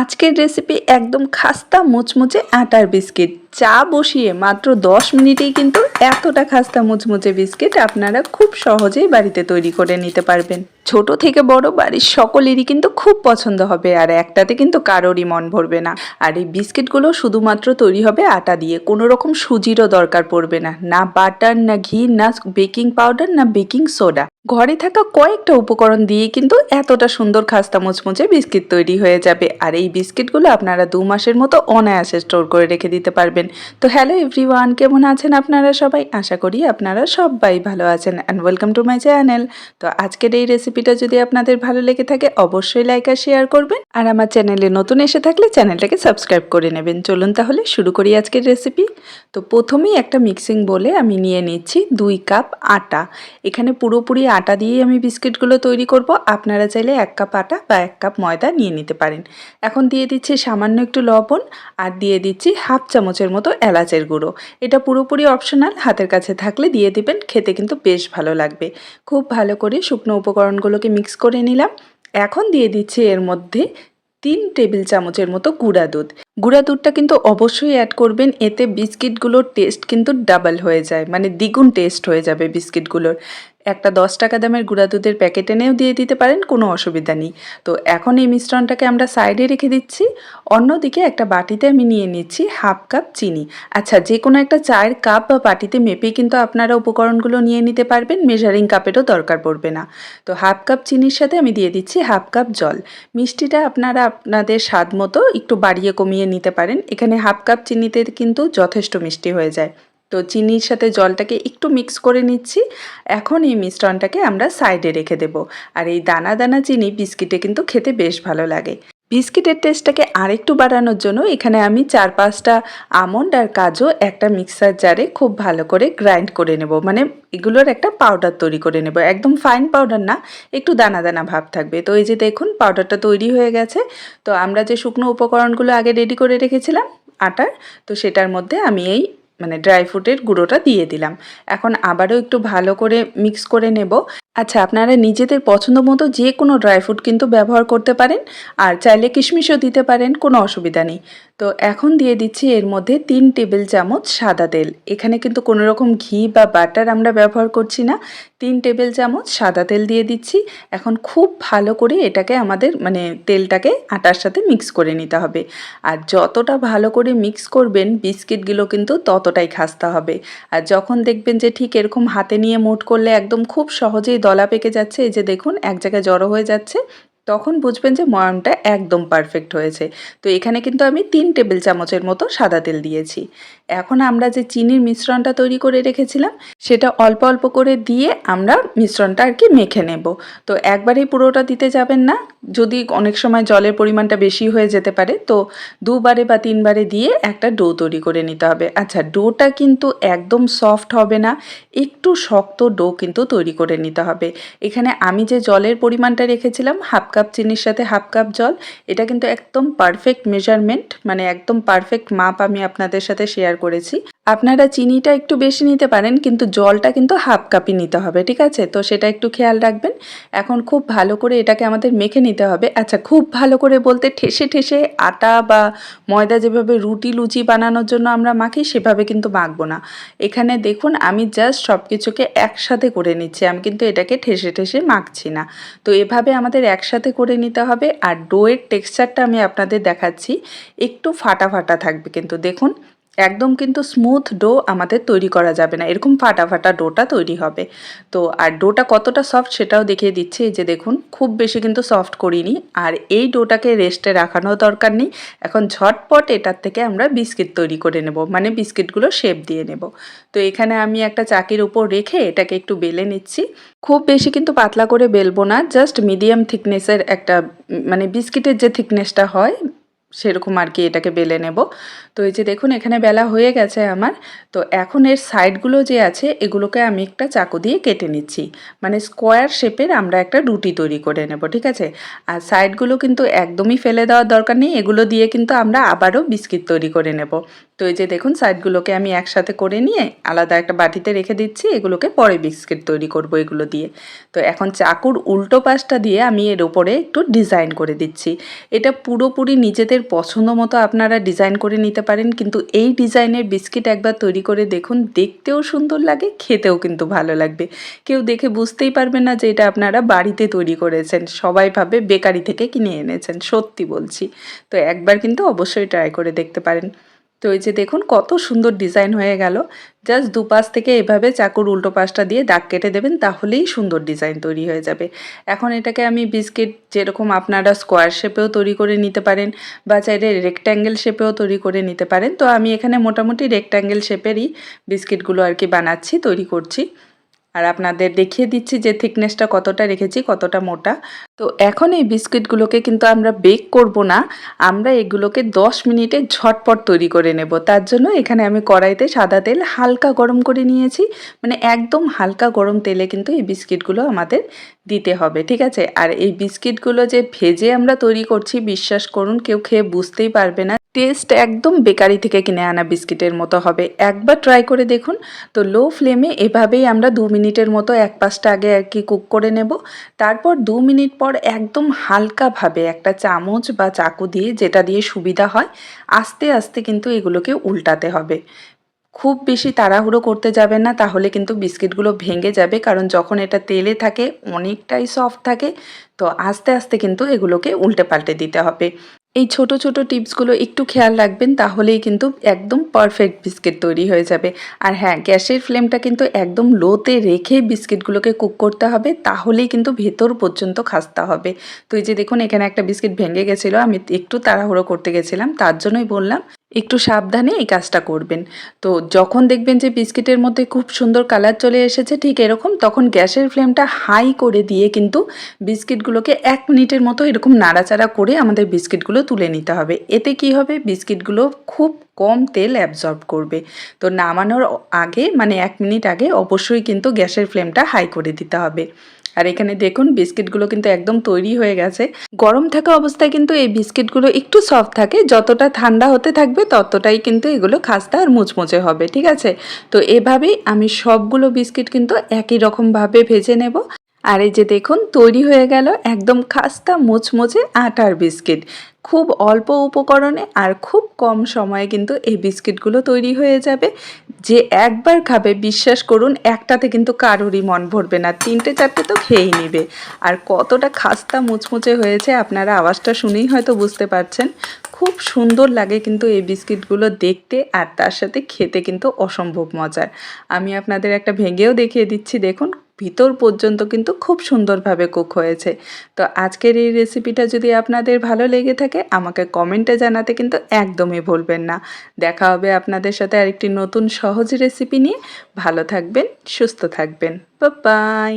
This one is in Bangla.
আজকের রেসিপি একদম খাস্তা মুচমুচে আটার বিস্কিট। চা বসিয়ে মাত্র 10 মিনিটেই কিন্তু এতটা খাস্তা মুচমুচে বিস্কিট আপনারা খুব সহজেই বাড়িতে তৈরি করে নিতে পারবেন। ছোট থেকে বড় বাড়ির সকলেরই কিন্তু খুব পছন্দ হবে আর একটাতে কিন্তু কারোরই মন ভরবে না। আর এই বিস্কিটগুলো শুধুমাত্র তৈরি হবে আটা দিয়ে। কোনো রকম সুজিরও দরকার পড়বে না। না বাটার, না ঘি, না বেকিং পাউডার, না বেকিং সোডা। ঘরে থাকা কয়েকটা উপকরণ দিয়ে কিন্তু এতটা সুন্দর খাস্তা মুচমুচে বিস্কিট তৈরি হয়ে যাবে। আর এই বিস্কিটগুলো আপনারা দু মাসের মতো অনায়াসে স্টোর করে রেখে দিতে পারবেন। তো হ্যালো এভরিওয়ান কেমন আছেন আপনারা সবাই? আশা করি আপনারা সবাই ভালো আছেন and welcome to my channel তো আজকের এই রেসিপিটা যদি আপনাদের ভালো লেগে থাকে, অবশ্যই লাইক আর শেয়ার করবেন। আর আমার চ্যানেলে নতুন এসে থাকলে চ্যানেলটাকে সাবস্ক্রাইব করে নেবেন। চলুন তাহলে শুরু করি আজকের রেসিপি তো প্রথমেই একটা মিক্সিং বলে আমি নিয়ে নিচ্ছি দুই কাপ আটা। এখানে পুরোপুরি আটা দিয়েই আমি বিস্কিটগুলো তৈরি করব। আপনারা চাইলে এক কাপ আটা বা এক কাপ ময়দা নিয়ে নিতে পারেন। এখন দিয়ে দিচ্ছি সামান্য একটু লবণ আর দিয়ে দিচ্ছি হাফ চামচের মতো এলাচের গুঁড়ো। এটা পুরোপুরি অপশনাল হাতের কাছে থাকলে দিয়ে দিবেন, খেতে কিন্তু বেশ ভালো লাগবে। খুব ভালো করে শুকনো উপকরণগুলোকে মিক্স করে নিলাম। এখন দিয়ে দিচ্ছি এর মধ্যে তিন টেবিল চামচের মতো গুঁড়া দুধ। গুঁড়া দুধটা কিন্তু অবশ্যই অ্যাড করবেন, এতে বিস্কিটগুলোর টেস্ট কিন্তু ডাবল হয়ে যায় মানে দ্বিগুণ টেস্ট হয়ে যাবে বিস্কিটগুলোর। একটা দশ টাকা দামের গুঁড়া দুধের প্যাকেট এনেও দিয়ে দিতে পারেন, কোনো অসুবিধা নেই। তো এখন এই মিশ্রণটাকে আমরা সাইডে রেখে দিচ্ছি। অন্যদিকে একটা বাটিতে আমি নিয়ে নিচ্ছি হাফ কাপ চিনি। আচ্ছা যে কোনো একটা চায়ের কাপ বা বাটিতে মেপেই কিন্তু আপনারা উপকরণগুলো নিয়ে নিতে পারবেন মেজারিং কাপেরও দরকার পড়বে না। তো হাফ কাপ চিনির সাথে আমি দিয়ে দিচ্ছি হাফ কাপ জল। মিষ্টিটা আপনারা আপনাদের স্বাদ মতো একটু বাড়িয়ে কমিয়ে নিতে পারেন। এখানে হাফ কাপ চিনিতে কিন্তু যথেষ্ট মিষ্টি হয়ে যায়। তো চিনির সাথে জলটাকে একটু মিক্স করে নিচ্ছি। এখন এই মিশ্রণটাকে আমরা সাইডে রেখে দেব। আর এই দানা দানা চিনি বিস্কিটে কিন্তু খেতে বেশ ভালো লাগে। বিস্কিটের টেস্টটাকে আরেকটু বাড়ানোর জন্য এখানে আমি চার পাঁচটা আমন্ড আর কাজু একটা মিক্সার জারে খুব ভালো করে গ্রাইন্ড করে নেব। মানে এগুলোর একটা পাউডার তৈরি করে নেব। একদম ফাইন পাউডার না, একটু দানা দানা ভাব থাকবে। তো এই যে দেখুন পাউডারটা তৈরি হয়ে গেছে। তো আমরা যে শুকনো উপকরণগুলো আগে রেডি করে রেখেছিলাম, আটার, তো সেটার মধ্যে আমি এই মানে ড্রাই ফ্রুটের গুঁড়োটা দিয়ে দিলাম। এখন আবারও একটু ভালো করে মিক্স করে নেব। আচ্ছা আপনারা নিজেদের পছন্দ মতো যে কোনো ড্রাই ফ্রুট কিন্তু ব্যবহার করতে পারেন। আর চাইলে কিশমিশও দিতে পারেন, কোনো অসুবিধা নেই। তো এখন দিয়ে দিচ্ছি এর মধ্যে তিন টেবিল চামচ সাদা তেল। এখানে কিন্তু কোনো রকম ঘি বা বাটার আমরা ব্যবহার করছি না। তিন টেবিল চামচ সাদা তেল দিয়ে দিচ্ছি। এখন খুব ভালো করে এটাকে আমাদের মানে তেলটাকে আটার সাথে মিক্স করে নিতে হবে। আর যতটা ভালো করে মিক্স করবেন, বিস্কিটগুলো কিন্তু ততটাই খাস্তা হবে। আর যখন দেখবেন যে ঠিক এরকম হাতে নিয়ে মোট করলে একদম খুব সহজেই দলা পেকে যাচ্ছে, এই যে দেখুন, এক জায়গায় জড়ো হয়ে যাচ্ছে। তখন বুঝবেন যে ময়ামটা একদম পারফেক্ট হয়েছে। তো এখানে কিন্তু আমি তিন টেবিল চামচের মতো সাদা তেল দিয়েছি। এখন আমরা যে চিনির মিশ্রণটা তৈরি করে রেখেছিলাম, সেটা অল্প অল্প করে দিয়ে আমরা মিশ্রণটা আর কি মেখে নেব। তো একবারেই পুরোটা দিতে যাবেন না। যদি অনেক সময় জলের পরিমাণটা বেশি হয়ে যেতে পারে, তো দুবারে বা তিনবারে দিয়ে একটা ডো তৈরি করে নিতে হবে। আচ্ছা ডোটা কিন্তু একদম সফট হবে না, একটু শক্ত ডো কিন্তু তৈরি করে নিতে হবে। এখানে আমি যে জলের পরিমাণটা রেখেছিলাম, হাফ কাপ চিনির সাথে হাফ কাপ জল, এটা কিন্তু একদম পারফেক্ট মেজারমেন্ট মানে একদম পারফেক্ট মাপ আমি আপনাদের সাথে শেয়ার করেছি। আপনারা চিনিটা একটু বেশি নিতে পারেন, কিন্তু জলটা কিন্তু হাফ কাপই নিতে হবে, ঠিক আছে? তো সেটা একটু খেয়াল রাখবেন। এখন খুব ভালো করে এটাকে আমাদের মেখে নিতে হবে। আচ্ছা খুব ভালো করে বলতে ঠেসে ঠেসে আটা বা ময়দা যেভাবে রুটি লুচি বানানোর জন্য আমরা মাখি, সেভাবে কিন্তু মাখবো না। এখানে দেখুন, আমি জাস্ট সব কিছুকে একসাথে করে নিচ্ছি। আমি কিন্তু এটাকে ঠেসে ঠেসে মাখছি না। তো এভাবে আমাদের একসাথে করে নিতে হবে। আর ডোয়ের টেক্সচারটা আমি আপনাদের দেখাচ্ছি। একটু ফাটা ফাটা থাকবে কিন্তু। দেখুন একদম কিন্তু স্মুথ ডো আমাদের তৈরি করা যাবে না। এরকম ফাটা ফাটা ডোটা তৈরি হবে। তো আর ডোটা কতটা সফট সেটাও দেখিয়ে দিচ্ছি। এই যে দেখুন, খুব বেশি কিন্তু সফট করিনি। আর এই ডোটাকে রেস্টে রাখানো দরকার নেই। এখন ঝটপট এটার থেকে আমরা বিস্কিট তৈরি করে নেব। মানে বিস্কিটগুলো শেপ দিয়ে নেব। তো এখানে আমি একটা চাকির উপর রেখে এটাকে একটু বেলে নিচ্ছি। খুব বেশি কিন্তু পাতলা করে বেলবো না। জাস্ট মিডিয়াম থিকনেসের একটা মানে বিস্কিটের যে থিকনেসটা হয় সেরকম আর কি এটাকে বেলে নেব। তো এই যে দেখুন, এখানে বেলা হয়ে গেছে আমার। তো এখন এর সাইডগুলো যে আছে, এগুলোকে আমি একটা চাকু দিয়ে কেটে নিচ্ছি। মানে স্কোয়ার শেপের আমরা একটা রুটি তৈরি করে নেব, ঠিক আছে? আর সাইডগুলো কিন্তু একদমই ফেলে দেওয়ার দরকার নেই। এগুলো দিয়ে কিন্তু আমরা আবারও বিস্কিট তৈরি করে নেব। তো এই যে দেখুন, সাইডগুলোকে আমি একসাথে করে নিয়ে আলাদা একটা বাটিতে রেখে দিচ্ছি। এগুলোকে পরে বিস্কিট তৈরি করব এগুলো দিয়ে। তো এখন চাকুর উল্টো পাশটা দিয়ে আমি এর ওপরে একটু ডিজাইন করে দিচ্ছি। এটা পুরোপুরি নিজেদের পছন্দ মতো আপনারা ডিজাইন করে নিতে পারেন, কিন্তু এই ডিজাইনের বিস্কিট একবার তৈরি করে দেখুন, দেখতেও সুন্দর লাগে, খেতেও কিন্তু ভালো লাগবে। কেউ দেখে বুঝতেই পারবে না যে এটা আপনারা বাড়িতে তৈরি করেছেন, সবাই ভাবে বেকারি থেকে কিনে এনেছেন, সত্যি বলছি। তো একবার কিন্তু অবশ্যই ট্রাই করে দেখতে পারেন। তো এই যে দেখুন, কত সুন্দর ডিজাইন হয়ে গেল। জাস্ট দুপাশ থেকে এভাবে চাকুর উল্টো পাশটা দিয়ে দাগ কেটে দেবেন, তাহলেই সুন্দর ডিজাইন তৈরি হয়ে যাবে। এখন এটাকে আমি বিস্কিট যেরকম আপনারা স্কোয়ার শেপেও তৈরি করে নিতে পারেন বা চাইলে রেক্ট্যাঙ্গেল শেপেও তৈরি করে নিতে পারেন। তো আমি এখানে মোটামুটি রেক্ট্যাঙ্গেল শেপেরই বিস্কিটগুলো আর কি বানাচ্ছি, তৈরি করছি। আর আপনাদের দেখিয়ে দিচ্ছি যে থিকনেসটা কতটা রেখেছি, কতটা মোটা। তো এখন এই বিস্কিটগুলোকে কিন্তু আমরা বেক করব না, আমরা এগুলোকে 10 মিনিটে ঝটপট তৈরি করে নেব। তার জন্য এখানে আমি কড়াইতে সাদা তেল হালকা গরম করে নিয়েছি মানে একদম হালকা গরম তেলে কিন্তু এই বিস্কিটগুলো আমাদের দিতে হবে, ঠিক আছে? আর এই বিস্কিটগুলো যে ভেজে আমরা তৈরি করছি, বিশ্বাস করুন, কেউ খেয়ে বুঝতেই পারবে না। টেস্ট একদম বেকারি থেকে কিনে আনা বিস্কিটের মতো হবে। একবার ট্রাই করে দেখুন। তো লো ফ্লেমে এভাবেই আমরা দু মিনিটের মতো এক পাশটা আগে আর কি কুক করে নেব। তারপর দু মিনিট পর একদম হালকাভাবে একটা চামচ বা চাকু দিয়ে যেটা দিয়ে সুবিধা হয়, আস্তে আস্তে কিন্তু এগুলোকে উল্টাতে হবে। খুব বেশি তাড়াহুড়ো করতে যাবেন না, তাহলে কিন্তু বিস্কিটগুলো ভেঙে যাবে, কারণ যখন এটা তেলে থাকে, অনেকটাই সফট থাকে, তো আস্তে আস্তে কিন্তু এগুলোকে উল্টে পাল্টে দিতে হবে। এই ছোট ছোট টিপসগুলো একটু খেয়াল রাখবেন, তাহলেই কিন্তু একদম পারফেক্ট বিস্কিট তৈরি হয়ে যাবে। আর হ্যাঁ গ্যাসের ফ্লেমটা কিন্তু একদম লোতে রেখে বিস্কিটগুলোকে কুক করতে হবে, তাহলেই কিন্তু ভেতর পর্যন্ত খাসতে হবে। তো এই যে দেখুন, এখানে একটা বিস্কিট ভেঙে গেছিল, আমি একটু তাড়াহুড়ো করতে গেছিলাম, তার জন্যই বললাম একটু সাবধানে এই কাজটা করবেন। তো যখন দেখবেন যে বিস্কিটের মধ্যে খুব সুন্দর কালার চলে এসেছে, ঠিক এরকম, তখন গ্যাসের ফ্লেমটা হাই করে দিয়ে কিন্তু বিস্কিটগুলোকে এক মিনিটের মতো এরকম নাড়াচাড়া করে আমাদের বিস্কিটগুলো তুলে নিতে হবে। এতে কি হবে? বিস্কিটগুলো খুব কম তেল অ্যাবজর্ব করবে। তো নামানোর আগে মানে এক মিনিট আগে অবশ্যই কিন্তু গ্যাসের ফ্লেমটা হাই করে দিতে হবে। আর এখানে দেখুন, বিস্কিটগুলো কিন্তু একদম তৈরি হয়ে গেছে। গরম থাকা অবস্থায় কিন্তু এই বিস্কিটগুলো একটু সফট থাকে। যতটা ঠান্ডা হতে থাকবে, ততটাই কিন্তু এগুলো খাস্তা আর মুচমুচে হবে, ঠিক আছে? তো এভাবেই আমি সবগুলো বিস্কিট কিন্তু একই রকমভাবে ভেজে নেব। আর এই যে দেখুন, তৈরি হয়ে গেল একদম খাস্তা, মুচমুচে আটার বিস্কিট। খুব অল্প উপকরণে আর খুব কম সময়ে কিন্তু এই বিস্কিটগুলো তৈরি হয়ে যাবে। যে একবার খাবে, বিশ্বাস করুন, একটাতে কিন্তু কারোরই মন ভরবে না। তিনটে, চারটে তো খেয়েই নেবে। আর কতটা খাস্তা মুচমুচে হয়েছে আপনারা আওয়াজটা শুনেই হয়তো বুঝতে পারছেন। খুব সুন্দর লাগে কিন্তু এই বিস্কিটগুলো দেখতে আর তার সাথে খেতে কিন্তু অসম্ভব মজার। আমি আপনাদের একটা ভেঙেও দেখিয়ে দিচ্ছি। দেখুন ভিতর পর্যন্ত কিন্তু খুব সুন্দরভাবে কুক হয়েছে। তো আজকের এই রেসিপিটা যদি আপনাদের ভালো লেগে থাকে, আমাকে কমেন্টে জানাতে কিন্তু একদমই ভুলবেন না। দেখা হবে আপনাদের সাথে আরেকটি নতুন সহজ রেসিপি নিয়ে। ভালো থাকবেন, সুস্থ থাকবেন। বাই